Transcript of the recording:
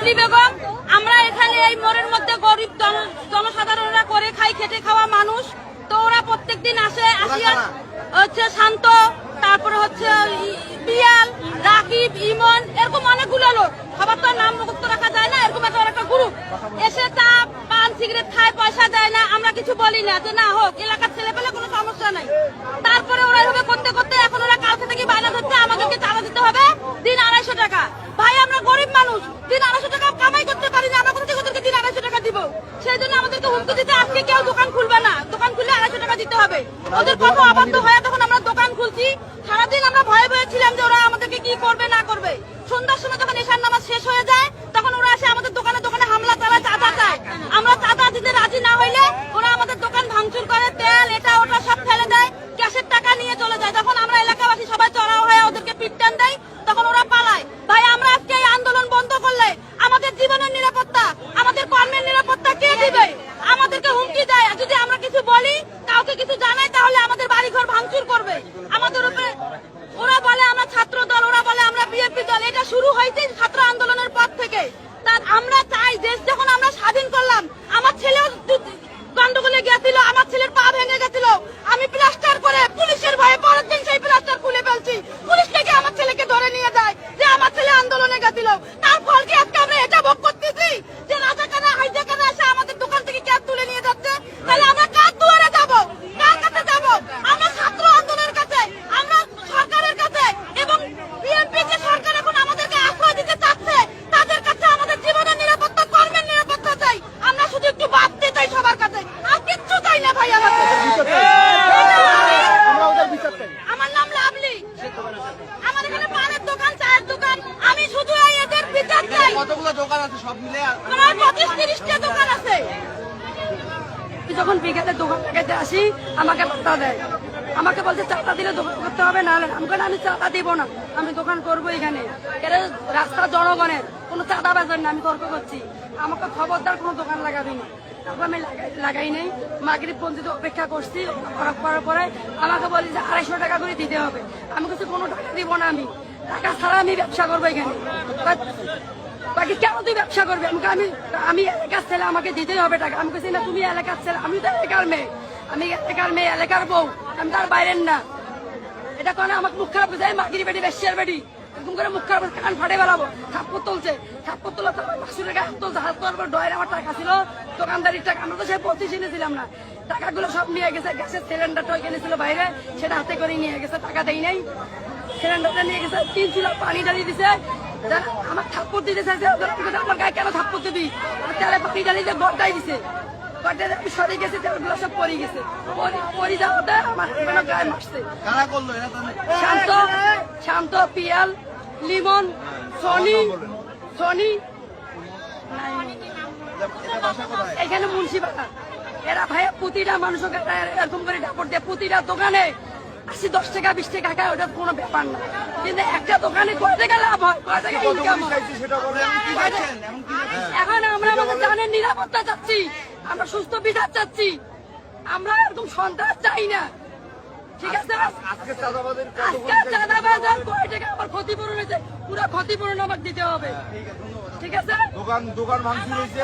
Lovely Begum, আমরা এখানে এই মোড়ের মধ্যে গরিব জনসাধারণরা করে খাই, খেটে খাওয়া মানুষ। তো ওরা প্রত্যেকদিন আসে, আসিয়া হচ্ছে শান্ত, তারপরে হচ্ছে পিয়াল রাকিব, ইমন, এরকম অনেকগুলো লোক। সবার তো নাম মুখস্থ রাখা যায় না, এরকম একটা একটা গ্রুপ এসে চা পান, সিগারেট খায়, পয়সা দেয় না, আমরা কিছু বলি না যে না হোক, এলাকার ছেলে পেলে কোনো সমস্যা নাই। তারপরে ওরা এভাবে করতে করতে এখন ওরা কালকে থেকে বায়না ধরতে আমাদেরকে চাঁদা দিতে হবে। দিন আড়াইশো টাকা। ভাই, আমরা গরিব মানুষ। দিন আড়াইশো টাকা কামাই করতে পারি না। আমরা কোথা থেকে দিন আড়াইশো টাকা দিব। সেই জন্য আমাদেরকে হুমকি দিতে আজকে কেউ দোকান খুলবে না। দোকান খুলে আড়াইশো টাকা দিতে হবে। ওদের কথা অবাধ্য হয়ে তখন আমরা দোকান খুলছি। সারাদিন আমরা ভয়ে ভয়ে ছিলাম যে ওরা আমাদেরকে কি করবে, না করবে। সন্ধ্যার সময় যখন এশার নামাজ শেষ হয়ে যায় তখন ওরা এসে আমাদের দোকানে দোকানে হামলা চালায় চাঁদা চায় আমরা চাঁদা দিতে রাজি না হইলে ওরা আমাদের দোকান ভাঙচুর করে তেল এটা ওটা সব ফেলে দেয় ক্যাশের টাকা নিয়ে চলে যায় তখন আমরা এলাকাবাসী সবাই চড়াও হয়ে ওদেরকে পিটটান দেয় তখন ওরা পালায় ভাই আমরা আজকে এই আন্দোলন বন্ধ করলে আমাদের জীবনের নিরাপত্তা আমাদের কর্মের নিরাপত্তা কে দিবে আমাদেরকে হুমকি দেয় আর যদি আমরা কিছু বলি কাউকে কিছু জানাই তাহলে আমাদের বাড়িঘর ভাঙচুর করবে। আমাদের উপরে ওরা বলে আমরা ছাত্র দল, ওরা বলে আমরা বিএনপি দল। এটা শুরু হয়েছে ছাত্র আন্দোলনের পর থেকে। তার আমরা চাই দেশ যখন আমরা স্বাধীন করলাম, আমার ছেলেও গন্ডগোলে গেছিল, আমার ছেলের পা ভেঙে গেছিল। আমি প্লাস্টার করে পুলিশের ভয়ে পরের দিন সেই প্লাস্টার খুলে ফেলছি। পুলিশ থেকে আমার ছেলেকে ধরে নিয়ে যায় যে আমার ছেলে আন্দোলনে গেছিল। তার ফল কি আজকে আমরা এটা ভোগ করতেছি যে রাজাকারা হাইজাকারা এসে আমাদের দোকান থেকে ক্যাব তুলে নিয়ে যাচ্ছে তাহলে আমরা কার দুয়ারে যাব কার কাছে যাব আমরা ছাত্র আন্দোলনের কাছে আমরা সরকারের কাছে এবং বিএনপি যে সরকার এখন আমাদেরকে আশ্রয় দিতে চাচ্ছে তাদের কাছে আমাদের জীবনের নিরাপত্তা কর্মের নিরাপত্তা চাই আমরা শুধু একটু ভাবতে চাই সবার কাছে আর কিচ্ছু চাই না ভাই আমার আমরা ওদের বিচার চাই আমার নাম লাভলি আমার এখানে পানের দোকান চায়ের দোকান আমি শুধু এই এদের বিচার চাই কতগুলো দোকান আছে সব মিলে? প্রায় পঁচিশ তিরিশটা দোকান আছে। যখন বিকেলে দোকান লাগাইতে আসি আমাকে দেয়। আমাকে বলছে দিলে দোকান করতে হবে না আমি বলি, আমি দিব না আমি দোকান করব এখানে। রাস্তা জনগণের কোনো চাঁদা বেজার না আমি তর্ক করছি। আমাকে খবরদার কোনো দোকান লাগাবি না। তারপর আমি লাগাই- নাই। মাগরিব পর্যন্ত অপেক্ষা করছি করার পরে আমাকে বলি যে আড়াইশো টাকা করে দিতে হবে। আমি কিছু কোনো টাকা দিব না আমি। টাকা ছাড়া আমি ব্যবসা করব এখানে। বাকি কেন তুই ব্যবসা করবি? আমাকে আমি আমি এলাকার ছেলে, আমাকে দিতেই হবে টাকা। আমি কাছে না, তুমি এলাকার ছেলে, আমি তো এলাকার মেয়ে। আমি এলাকার মেয়ে, এলাকার বউ, আমি তার বাইরের না। এটা কারণে আমাকে মুখ খারাপ বুঝাই মাগিরি বেটি, বেশিয়ার বেটি। এরকম করে মুখ খারাপ কান ফাটে বেড়াবো। থাপ্পর তুলছে থাপ্পর তোলা তো মাসুরের গায়ে ডয়ের আমার টাকা ছিল, দোকানদারির টাকা। আমরা তো সে পঁচিশ এনেছিলাম না। টাকাগুলো সব নিয়ে গেছে, গ্যাসের সিলিন্ডারটা ওইখানে ছিল বাইরে, সেটা হাতে করে নিয়ে গেছে, টাকা দেই নাই। সিলিন্ডারটা নিয়ে গেছে, তিন ছিল পানি ঢালিয়ে দিছে আমার থাপ্পড় দিতে চাইছে আমার গায়ে কেন থাপ্পড় দিবি? তেলে পানি গড়টাই দিছে। সরে গেছে তেলগুলো সব পরে গেছে। পরি- যাওয়াতে আমার গায়ে শান্ত শান্ত পিয়াল লিমন সনি সনি। এখানে মুন্সিপাড়া এরা ভাই প্রতিটা মানুষকে এরকম করে ডাপট দেয় প্রতিটা দোকানে আশি দশ টাকা বিশ টাকা খায় ওটা কোনো ব্যাপার না। কিন্তু একটা দোকানে কয় টাকা লাভ হয় কয় টাকা ইনকাম সেটা বলে এখন আমরা আমাদের জানের নিরাপত্তা চাচ্ছি আমরা সুস্থ বিচার চাচ্ছি। আমরা এরকম সন্ত্রাস চাই না। ঠিক আছে? আজকে চাঁদাবাজ আর কয় টাকা? আমার ক্ষতিপূরণ হয়েছে। পুরো ক্ষতিপূরণ আমাকে দিতে হবে। ঠিক আছে দোকান দোকান ভাঙচুর হয়েছে।